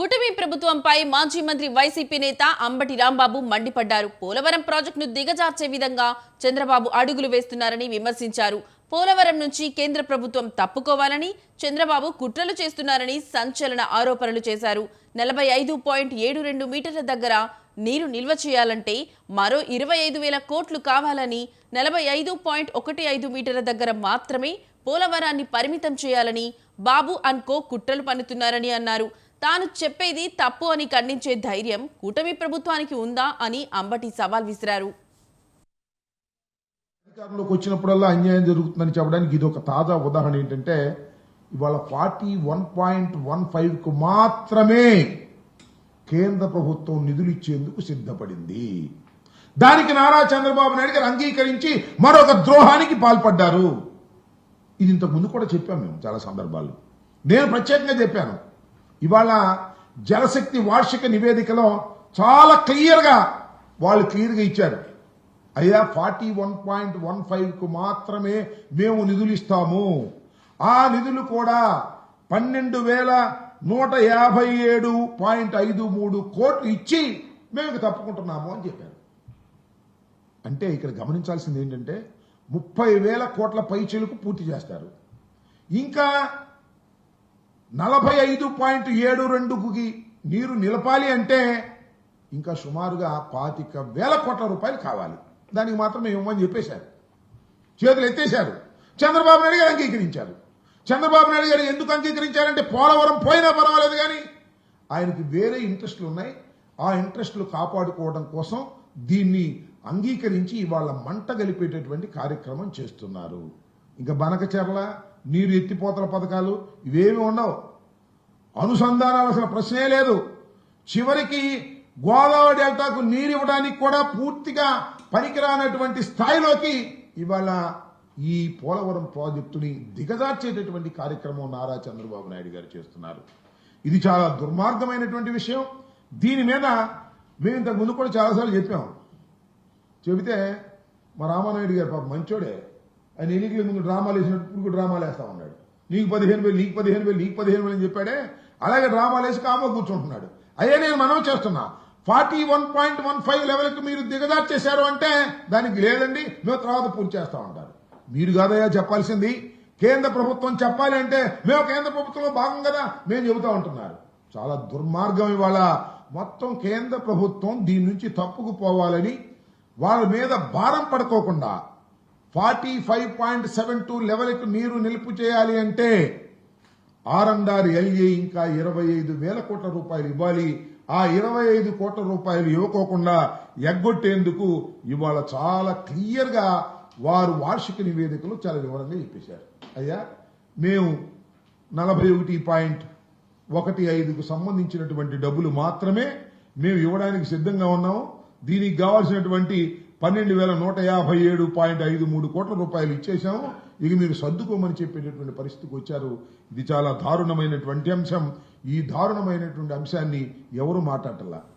కూటమి ప్రభుత్వంపై మాజీ మంత్రి వైసీపీ నేత అంబటి రాంబాబు మండిపడ్డారు. పోలవరం ప్రాజెక్టును దిగజార్చే విధంగా చంద్రబాబు అడుగులు వేస్తున్నారని విమర్శించారు. పోలవరం నుంచి కేంద్ర ప్రభుత్వం తప్పుకోవాలని చంద్రబాబు కుట్రలు చేస్తున్నారని సంచలన ఆరోపణలు చేశారు. నలభై ఐదు పాయింట్ ఏడు రెండు మీటర్ల దగ్గర నీరు నిల్వ చేయాలంటే మరో ఇరవై ఐదు వేల కోట్లు కావాలని నలభై ఐదు పాయింట్ ఒకటి ఐదు మీటర్ల దగ్గర మాత్రమే పోలవరాన్ని పరిమితం చేయాలని బాబు అన్కో కుట్రలు పన్నుతున్నారని అన్నారు. తాను చెప్పేది తప్పు అని ఖండించే ధైర్యం కూటమి ప్రభుత్వానికి ఉందా అని అంబటి సవాల్ విసిరారు. అధికారంలోకి వచ్చినప్పుడల్లా అన్యాయం జరుగుతుందని చెప్పడానికి ఇది ఒక తాజా ఉదాహరణ ఏంటంటే ఇవాళ ఫార్టీ వన్ పాయింట్ వన్ ఫైవ్కు మాత్రమే కేంద్ర ప్రభుత్వం నిధులు ఇచ్చేందుకు సిద్ధపడింది. దానికి నారా చంద్రబాబు నాయుడు గారు అంగీకరించి మరొక ద్రోహానికి పాల్పడ్డారు. ఇది ఇంతకు ముందు కూడా చెప్పాం మేము చాలా సందర్భాల్లో. నేను ప్రత్యేకంగా చెప్పాను. ఇవాళ జలశక్తి వార్షిక నివేదికలో చాలా క్లియర్గా వాళ్ళు క్లియర్గా ఇచ్చారు. అయ్యా ఫార్టీ వన్ పాయింట్ వన్ ఫైవ్కు మాత్రమే మేము నిధులు ఇస్తాము. ఆ నిధులు కూడా పన్నెండు వేల నూట యాభై ఏడు పాయింట్ ఐదు మూడు కోట్లు ఇచ్చి మేము తప్పుకుంటున్నాము అని చెప్పారు. అంటే ఇక్కడ గమనించాల్సింది ఏంటంటే ముప్పై వేల కోట్ల పైచీలకు పూర్తి చేస్తారు. ఇంకా నలభై ఐదు పాయింట్ ఏడు రెండుకి నీరు నిలపాలి అంటే ఇంకా సుమారుగా పాతిక వేల కోట్ల రూపాయలు కావాలి. దానికి మాత్రం మేము ఇవ్వమని చెప్పేశారు. చేతులు ఎత్తేశారు. చంద్రబాబు నాయుడు గారు అంగీకరించారు. చంద్రబాబు నాయుడు గారు ఎందుకు అంగీకరించారంటే పోలవరం పోయినా పర్వాలేదు కానీ ఆయనకి వేరే ఇంట్రెస్ట్లు ఉన్నాయి. ఆ ఇంట్రెస్ట్లు కాపాడుకోవడం కోసం దీన్ని అంగీకరించి ఇవాళ మంట గలిపేటటువంటి కార్యక్రమం చేస్తున్నారు. ఇంకా బనక చేపల నీరు ఎత్తిపోతల పథకాలు ఇవేమి ఉండవు. అనుసంధానాలు అసలు ప్రశ్నే లేదు. చివరికి గోదావరి డెల్టాకు నీరు ఇవ్వడానికి కూడా పూర్తిగా పనికిరానటువంటి స్థాయిలోకి ఇవాళ ఈ పోలవరం ప్రాజెక్టుని దిగజార్చేటటువంటి కార్యక్రమం నారా చంద్రబాబు నాయుడు గారు చేస్తున్నారు. ఇది చాలా దుర్మార్గమైనటువంటి విషయం. దీని మీద మేము ఇంతకు ముందు కూడా చాలాసార్లు చెప్పాం. చెబితే మా రామానాయుడు గారు పాప మంచోడే. ఆయన ఎన్నికల ముందు డ్రామాలు వేసినట్టు కూడా డ్రామాలు వేస్తా ఉన్నాడు. నీకు పదిహేను వేలు నీకు పదిహేను వేలు నీకు పదిహేను వేలు అని చెప్పాడే. అలాగే డ్రామాలు వేసి కామో కూర్చుంటున్నాడు. అయ్యే నేను మనం చేస్తున్నా. Forty one point one five లెవెల్కి మీరు దిగజార్చేశారు అంటే దానికి లేదండి మేము తర్వాత పూర్తి చేస్తా ఉంటారు. మీరు కాదయ్యా చెప్పాల్సింది కేంద్ర ప్రభుత్వం చెప్పాలి అంటే మేము కేంద్ర ప్రభుత్వంలో భాగం కదా మేము చెబుతా ఉంటున్నారు. చాలా దుర్మార్గం ఇవాళ. మొత్తం కేంద్ర ప్రభుత్వం దీని నుంచి తప్పుకు పోవాలని వాళ్ళ మీద భారం పడుకోకుండా forty five point seven two లెవెల్కి నీరు నిలుపు చేయాలి అంటే ఆర్ ఎల్ఏ ఇంకా ఇరవై ఐదు వేల కోట్ల రూపాయలు ఇవ్వాలి. ఆ ఇరవై ఐదు కోట్ల రూపాయలు ఇవ్వకోకుండా ఎగ్గొట్టేందుకు ఇవాళ చాలా క్లియర్గా వారు వార్షిక నివేదికలు చాలా వివరంగా చెప్పేశారు. అయ్యా మేము నలభై ఒకటి పాయింట్ ఒకటి ఐదుకు సంబంధించినటువంటి డబ్బులు మాత్రమే మేము ఇవ్వడానికి సిద్ధంగా ఉన్నాము. దీనికి కావాల్సినటువంటి పన్నెండు వేల నూట యాభై ఏడు పాయింట్ ఐదు మూడు కోట్ల రూపాయలు ఇచ్చేశాము. ఇక మీరు సర్దుకోమని చెప్పేటటువంటి పరిస్థితికి వచ్చారు. ఇది చాలా దారుణమైనటువంటి అంశం. ఈ దారుణమైనటువంటి అంశాన్ని ఎవరు మాట్లాడటల్లా?